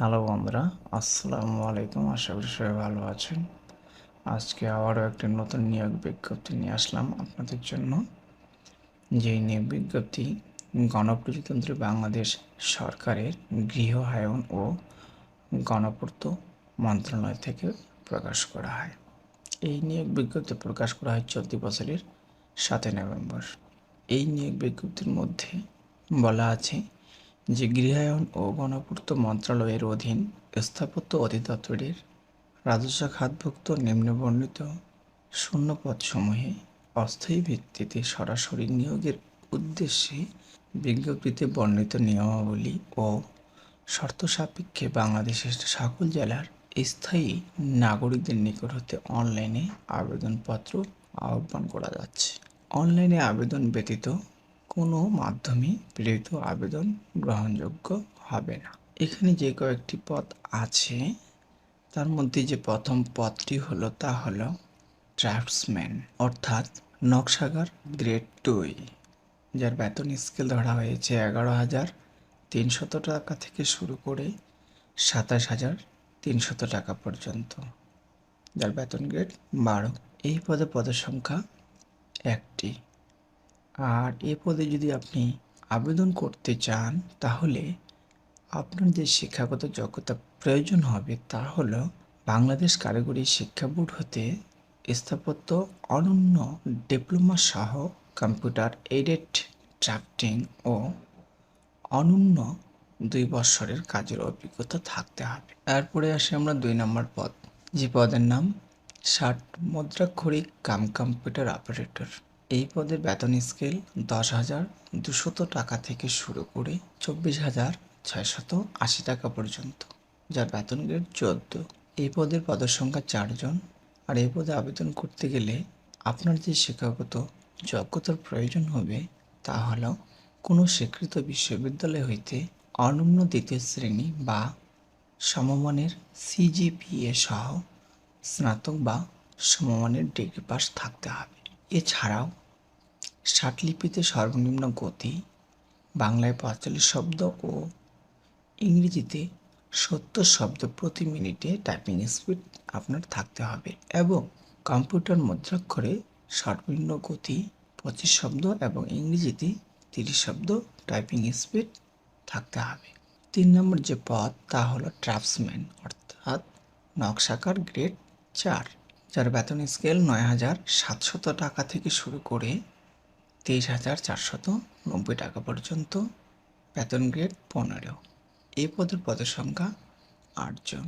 Hello বন্ধুরা, আসসালামু আলাইকুম। আশা করি সবাই ভালো আছেন। আজকে আবারও একটি নতুন নিয়োগ বিজ্ঞপ্তি নিয়ে আসলাম আপনাদের জন্য। যেই নিয়োগ বিজ্ঞপ্তি গণপ্রজাতন্ত্রী বাংলাদেশ সরকারের গৃহায়ন ও গণপূর্ত মন্ত্রণালয় থেকে প্রকাশ করা হয়। এই নিয়োগ বিজ্ঞপ্তি প্রকাশ করা হয় চলতি বছরের সাতই নভেম্বর। এই নিয়োগ বিজ্ঞপ্তির মধ্যে বলা আছে যে গৃহায়ন ও গণপূর্ত মন্ত্রণালয়ের অধীন স্থাপত্য অধিদপ্তরের রাজস্ব খাতভুক্ত নিম্নবর্ণিত শূন্যপদসমূহে অস্থায়ী ভিত্তিতে সরাসরি নিয়োগের উদ্দেশ্যে বিজ্ঞপ্তিতে বর্ণিত নিয়মাবলী ও শর্ত সাপেক্ষে বাংলাদেশের সকল জেলার স্থায়ী নাগরিকদের নিকট হতে অনলাইনে আবেদনপত্র আহ্বান করা যাচ্ছে। অনলাইনে আবেদন ব্যতীত কোনো মাধ্যমে প্রেরিত আবেদন গ্রহণযোগ্য হবে না। এখানে যে কয়েকটি পদ আছে, তার মধ্যে যে প্রথম পদটি হলো তা হলো ড্রাফটসম্যান অর্থাৎ নকশাগার গ্রেড টুই যার বেতন স্কেল ধরা হয়েছে এগারো হাজার তিনশত টাকা থেকে শুরু করে সাতাশ হাজার তিনশত টাকা পর্যন্ত, যার বেতন গ্রেড বারো। এই পদে পদের সংখ্যা একটি। আর এ পদে যদি আপনি আবেদন করতে চান, তাহলে আপনার যে শিক্ষাগত যোগ্যতা প্রয়োজন হবে, তা হলো বাংলাদেশ কারিগরি শিক্ষা বোর্ড হতে স্থাপত্য অনন্য ডিপ্লোমা সহ কম্পিউটার এইডেড ড্রাফটিং ও অনন্য দুই বছরের কাজের অভিজ্ঞতা থাকতে হবে। এরপরে আসে আমরা দুই নম্বর পদ, যে পদের নাম ষাট মুদ্রাক্ষরিক কাম কম্পিউটার অপারেটর। এই পদের বেতন স্কেল দশ হাজার দুশত টাকা থেকে শুরু করে চব্বিশ হাজার ছয়শত আশি টাকা পর্যন্ত, যার বেতন গ্রেড চোদ্দ। এই পদের পদের সংখ্যা চারজন আর এই পদে আবেদন করতে গেলে আপনার যে শিক্ষাগত যোগ্যতার প্রয়োজন হবে তা হল কোনো স্বীকৃত বিশ্ববিদ্যালয় হইতে অনন্য দ্বিতীয় শ্রেণি বা সমমানের সিজিপিএ সহ স্নাতক বা সমমানের ডিগ্রি পাস থাকতে হবে। এছাড়াও ষাটলিপিতে সর্বনিম্ন গতি, বাংলায় পঁয়তাল্লিশ শব্দ ও ইংরেজিতে সত্তর শব্দ প্রতি মিনিটে টাইপিং স্পিড আপনার থাকতে হবে এবং কম্পিউটার মুদ্রাক্ষরে সর্বনিম্ন গতি পঁচিশ শব্দ এবং ইংরেজিতে তিরিশ শব্দ টাইপিং স্পিড থাকতে হবে। তিন নম্বর যে পদ, তা হলো ট্রাফসম্যান অর্থাৎ নকশাকার গ্রেড চার, যার বেতন স্কেল নয় হাজার সাতশত টাকা থেকে শুরু করে তেইশ হাজার চারশত নব্বই টাকা পর্যন্ত, বেতন গ্রেড পনেরো। এ পদের পদের সংখ্যা আটজন।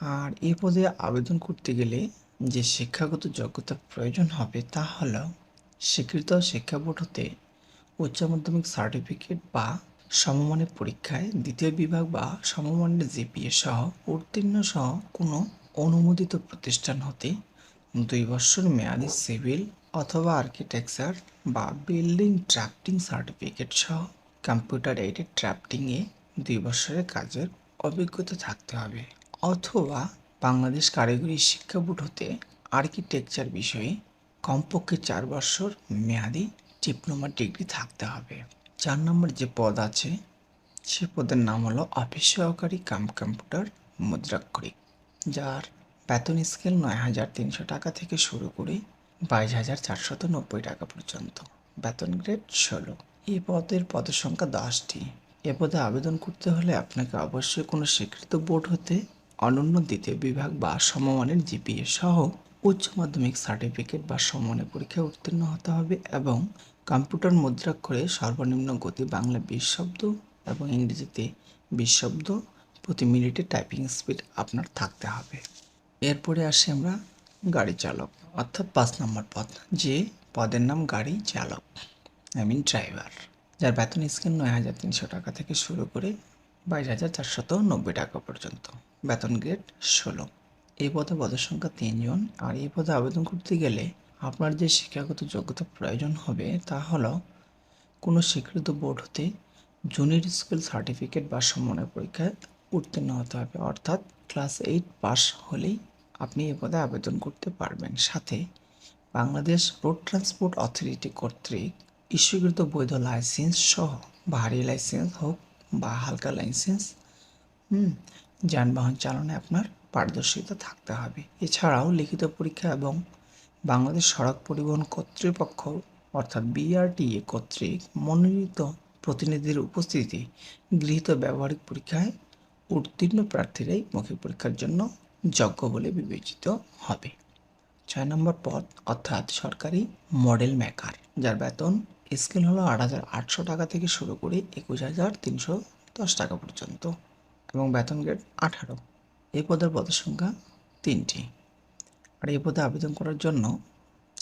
আর এ পদে আবেদন করতে গেলে যে শিক্ষাগত যোগ্যতার প্রয়োজন হবে তা হল স্বীকৃত শিক্ষা বোর্ড হতে উচ্চ মাধ্যমিক সার্টিফিকেট বা সমমানের পরীক্ষায় দ্বিতীয় বিভাগ বা সমমানের জিপিএ সহ উত্তীর্ণ সহ কোনো অনুমোদিত প্রতিষ্ঠান হতে দুই বছর মেয়াদি সিভিল অথবা আর্কিটেকচার বা বিল্ডিং ড্রাফটিং সার্টিফিকেট সহ কম্পিউটার এইডেড ড্রাফটিংয়ে দুই বছরের কাজের অভিজ্ঞতা থাকতে হবে। অথবা বাংলাদেশ কারিগরি শিক্ষা বোর্ড হতে আর্কিটেকচার বিষয়ে কমপক্ষে চার বছর মেয়াদি ডিপ্লোমা ডিগ্রি থাকতে হবে। চার নম্বর যে পদ আছে, সে পদের নাম হলো অফিস সহকারী কাম কম্পিউটার মুদ্রাক্ষরিক, যার বেতন স্কেল নয় হাজার তিনশো টাকা থেকে শুরু করে বাইশ হাজার চারশত নব্বই টাকা পর্যন্ত। বেতন গ্রেড ষোলো। এই পদের পদের সংখ্যা দশটি। এ পদে আবেদন করতে হলে আপনাকে অবশ্যই কোনো স্বীকৃত বোর্ড হতে অনন্য দ্বিতীয় বিভাগ বা সমমানের জিপিএ সহ উচ্চ মাধ্যমিক সার্টিফিকেট বা সমমানের পরীক্ষায় উত্তীর্ণ হতে হবে এবং কম্পিউটার মুদ্রাক্ষরে সর্বনিম্ন গতি বাংলা বিশ শব্দ এবং ইংরেজিতে বিশ শব্দ প্রতি মিনিটে টাইপিং স্পিড আপনার থাকতে হবে। এরপরে আসি আমরা গাড়ি চালক, অর্থাৎ পাঁচ নম্বর পদ যে পদের নাম গাড়ি চালক আই মিন ড্রাইভার যার বেতন স্কেল নয় হাজার তিনশো টাকা থেকে শুরু করে বাইশ হাজার চারশত নব্বই টাকা পর্যন্ত। বেতন গ্রেড ষোলো। এই পদে পদের সংখ্যা তিনজন। আর এই পদে আবেদন করতে গেলে আপনার যে শিক্ষাগত যোগ্যতা প্রয়োজন হবে তা হলো কোনো স্বীকৃত বোর্ড হতে জুনিয়র স্কুল সার্টিফিকেট বা সমন্বয় পরীক্ষায় উত্তীর্ণ হতে হবে, অর্থাৎ ক্লাস এইট পাস হলেই আপনি এ পদে আবেদন করতে পারবেন। সাথে বাংলাদেশ রোড ট্রান্সপোর্ট অথরিটি কর্তৃক ইস্যুকৃত বৈধ লাইসেন্স সহ ভারী লাইসেন্স হোক বা হালকা লাইসেন্স, হুম, যানবাহন চালনায় আপনার পারদর্শিতা থাকতে হবে। এছাড়াও লিখিত পরীক্ষা এবং বাংলাদেশ সড়ক পরিবহন কর্তৃপক্ষ অর্থাৎ বিআরটিএ কর্তৃক মনোনীত প্রতিনিধির উপস্থিতি গৃহীত ব্যবহারিক পরীক্ষায় উত্তীর্ণ প্রার্থীরাই মৌখিক পরীক্ষার জন্য যোগ্য বলে বিবেচিত হবে। ছয় নম্বর পদ, অর্থাৎ সরকারি মডেল মেকার, যার বেতন স্কেল হলো আট হাজার আটশো টাকা থেকে শুরু করে একুশ হাজার তিনশো দশ টাকা পর্যন্ত এবং বেতন গ্রেড আঠারো। এই পদের পদের সংখ্যা তিনটি। আর এই পদে আবেদন করার জন্য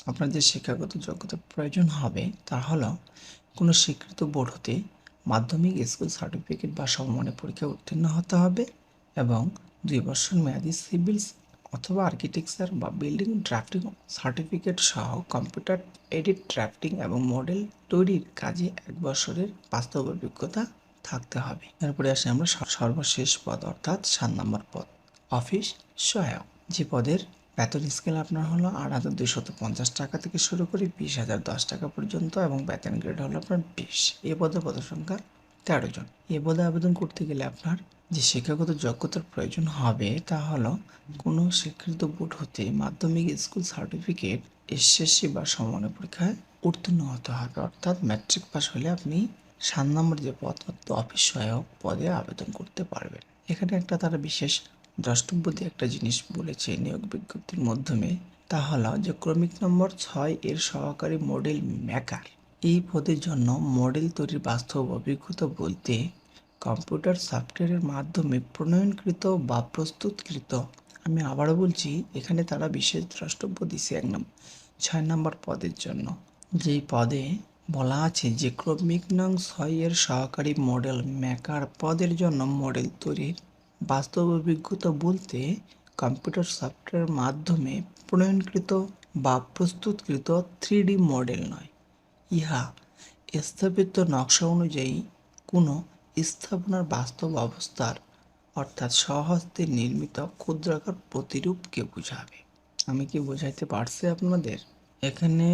আপনার যে শিক্ষাগত যোগ্যতার প্রয়োজন হবে তা হলো কোনো স্বীকৃত বোর্ড হতে মাধ্যমিক স্কুল সার্টিফিকেট বা সমমানের পরীক্ষায় উত্তীর্ণ হতে হবে এবং দুই বছর মেয়াদি সিভিলস অথবা আর্কিটেকচার বা বিল্ডিং ড্রাফটিং সার্টিফিকেট সহ কম্পিউটার এডিট, ড্রাফটিং এবং মডেল তৈরির কাজে এক বছরের বাস্তব অভিজ্ঞতা থাকতে হবে। এরপরে আসে আমরা সর্বশেষ পদ অর্থাৎ সাত নম্বর পদ। অফিস সহায়ক। যে পদের বেতন স্কেল আপনার হলো আট হাজার দুইশত পঞ্চাশ টাকা থেকে শুরু করে বিশ হাজার দশ টাকা পর্যন্ত এবং বেতন গ্রেড হলো আপনার বিশ। এ পদে পদ সংখ্যা তেরো জন। এ পদে আবেদন করতে গেলে আপনার যে শিক্ষাগত যোগ্যতার প্রয়োজন হবে তা হলো কোনো স্বীকৃত বোর্ড হতে মাধ্যমিক স্কুল সার্টিফিকেট এসএসসি বা সমানের পরীক্ষায় উত্তীর্ণ হতে হবে। অর্থাৎ ম্যাট্রিক পাস হলে আপনি সাত নম্বর যে পদ অফিস সহায়ক পদে আবেদন করতে পারবেন। এখানে একটা তারা বিশেষ দ্রষ্টব্য দিয়ে একটা জিনিস বলেছে নিয়োগ বিজ্ঞপ্তির মাধ্যমে, তা হলো যে ক্রমিক নম্বর ছয় এর সহকারী মডেল মেকার এই পদের জন্য মডেল তৈরির বাস্তব অভিজ্ঞতা বলতে কম্পিউটার সফটওয়্যারের মাধ্যমে প্রণয়নকৃত বা প্রস্তুতকৃত। আমি আবারও বলছি, এখানে তারা বিশেষ দ্রষ্টব্য দিছে এক নম্বর ছয় নম্বর পদের জন্য। যেই পদে বলা আছে যে, ক্রমিক নং ছয় এর সহকারী মডেল মেকার পদের জন্য মডেল তৈরির বাস্তব অভিজ্ঞতা বলতে, কম্পিউটার সফটওয়্যারের মাধ্যমে প্রণয়নকৃত বা প্রস্তুতকৃত থ্রি মডেল নয়। ইহা স্থাপিত নকশা অনুযায়ী কোনো স্থাপনার বাস্তব অবস্থার, অর্থাৎ স্বহস্তে নির্মিত ক্ষুদ্রাকার প্রতিরূপকে বোঝাবে। আমি কি বোঝাইতে পারছি আপনাদের? এখানে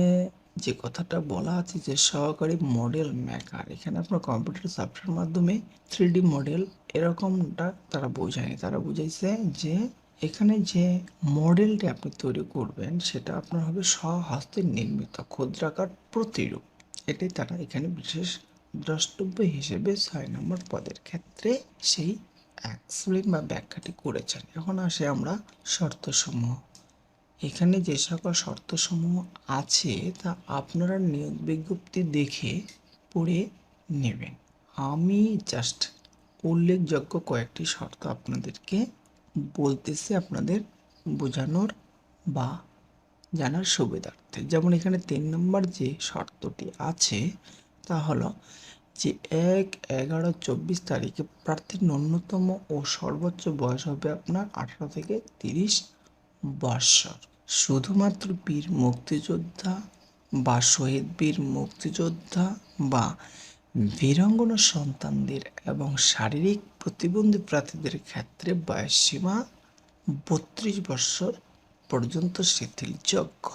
যে কথাটা বলা আছে যে সহকারী মডেল মেকার, এখানে আপনার কম্পিউটার সফটওয়্যার মাধ্যমে থ্রি মডেল এরকমটা তারা বোঝায়নি। তারা বুঝাইছে যে এখানে যে মডেলটি আপনি তৈরি করবেন, সেটা আপনার হবে স্বহস্তে নির্মিত ক্ষুদ্রাকার প্রতিরূপ। এটাই তারা এখানে বিশেষ দ্রষ্টব্য হিসেবে ছয় নম্বর পদের ক্ষেত্রে সেই এক্সপ্লেন বা ব্যাখ্যাটি করেছেন। এখন আসে আমরা শর্তসমূহ। এখানে যে সকল শর্তসমূহ আছে তা আপনারা নিয়োগ বিজ্ঞপ্তি দেখে পড়ে নেবেন। আমি জাস্ট উল্লেখযোগ্য কয়েকটি শর্ত আপনাদেরকে বলতেছি আপনাদের বোঝানোর বা জানার সুবিধার্থে। যেমন এখানে তিন নম্বর যে শর্তটি আছে তা হলো যে এক এগারো চব্বিশ তারিখে প্রার্থীর ন্যূনতম ও সর্বোচ্চ বয়স হবে আপনার আঠারো থেকে তিরিশ বৎসর শুধুমাত্র বীর মুক্তিযোদ্ধা বা শহীদ বীর মুক্তিযোদ্ধা বা বীরাঙ্গনা সন্তানদের এবং শারীরিক প্রতিবন্ধী প্রার্থীদের ক্ষেত্রে বয়সসীমা বত্রিশ বৎসর পর্যন্ত শিথিলযোগ্য।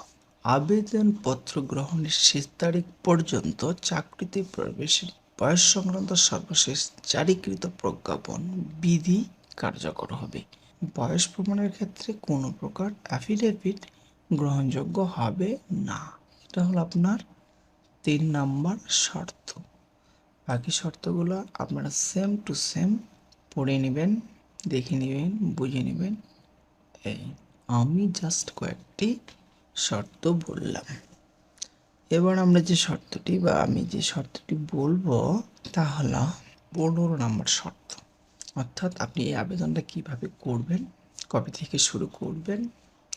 আবেদনপত্র গ্রহণের শেষ তারিখ পর্যন্ত চাকরিতে প্রবেশের বয়স সংক্রান্ত সর্বশেষ জারিকৃত প্রজ্ঞাপন বিধি কার্যকর হবে। বয়স প্রমাণের ক্ষেত্রে কোনো প্রকার অ্যাফিডেভিট গ্রহণযোগ্য হবে না। এটা হলো আপনার তিন নাম্বার শর্ত। বাকি শর্তগুলো আপনারা সেম টু সেম পড়ে নেবেন, দেখে নেবেন, বুঝে নেবেন। এই, আমি জাস্ট কয়েকটি শর্ত বললাম। এবার আমরা যে শর্তটি বা আমি যে শর্তটি বলব, তা হলো পনেরো নম্বর শর্ত। অর্থাৎ আপনি এই আবেদনটা কীভাবে করবেন, কবে থেকে শুরু করবেন,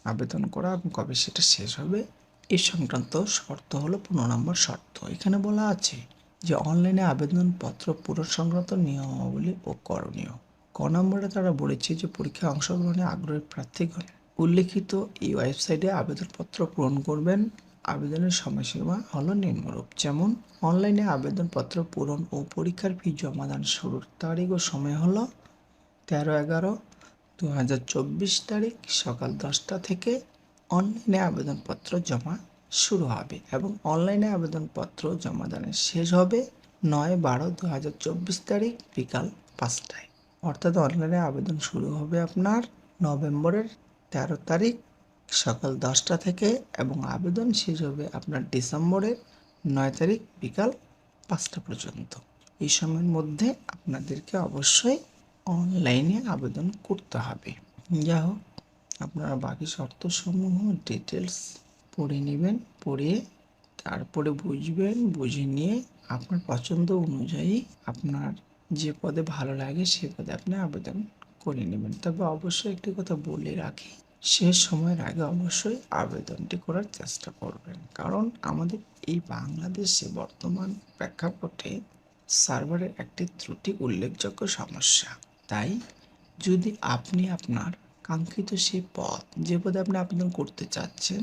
আবেদন করা এবং কবে সেটা শেষ হবে এই সংক্রান্ত শর্ত হলো পনেরো নম্বর শর্ত। এখানে বলা আছে যে অনলাইনে আবেদনপত্র পূরণ সংক্রান্ত নিয়মাবলী ও করণীয়। ক নম্বরে তারা বলেছে যে পরীক্ষায় অংশগ্রহণে আগ্রহী প্রার্থীগণ উল্লেখিত এই ওয়েবসাইটে আবেদনপত্র পূরণ করবেন। আবেদনের সময়সীমা হলো নিম্নরূপ। যেমন, অনলাইনে আবেদনপত্র পূরণ ও পরীক্ষার ফি জমাদান শুরুর তারিখ ও সময় হলো তেরো এগারো দু তারিখ সকাল দশটা থেকে অনলাইনে আবেদনপত্র জমা শুরু হবে এবং অনলাইনে আবেদনপত্র জমাদানের শেষ হবে নয় বারো দু তারিখ বিকাল পাঁচটায়। অর্থাৎ অনলাইনে আবেদন শুরু হবে আপনার নভেম্বরের তেরো তারিখ সকাল দশটা থেকে এবং আবেদন শেষ হবে আপনার ডিসেম্বরের নয় তারিখ বিকাল পাঁচটা পর্যন্ত। এই সময়ের মধ্যে আপনাদেরকে অবশ্যই অনলাইনে আবেদন করতে হবে। যা হোক, আপনারা বাকি শর্তসমূহ ডিটেলস পড়ে নেবেন, পড়ে তারপরে বুঝবেন, বুঝে নিয়ে আপনার পছন্দ অনুযায়ী আপনার যে পদে ভালো লাগে সে পদে আপনি আবেদন করে নেবেন। তবে অবশ্যই একটি কথা বলে রাখি শেষ সময়ের আগে অবশ্যই আবেদনটি করার চেষ্টা করবেন। কারণ আমাদের এই বাংলাদেশে বর্তমান প্রেক্ষাপটে সার্ভারের একটি ত্রুটি উল্লেখযোগ্য সমস্যা। তাই যদি আপনি আপনার কাঙ্ক্ষিত সেই পদ যে পদে আপনি আবেদন করতে চাচ্ছেন,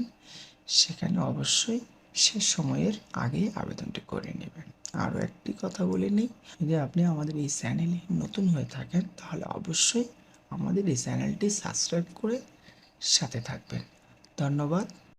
সেখানে অবশ্যই শেষ সময়ের আগেই আবেদনটি করে নেবেন। আরও একটি কথা বলে নিই, যদি আপনি আমাদের এই চ্যানেলে নতুন হয়ে থাকেন, তাহলে অবশ্যই আমাদের এই চ্যানেলটি সাবস্ক্রাইব করে সাথে থাকবেন। ধন্যবাদ।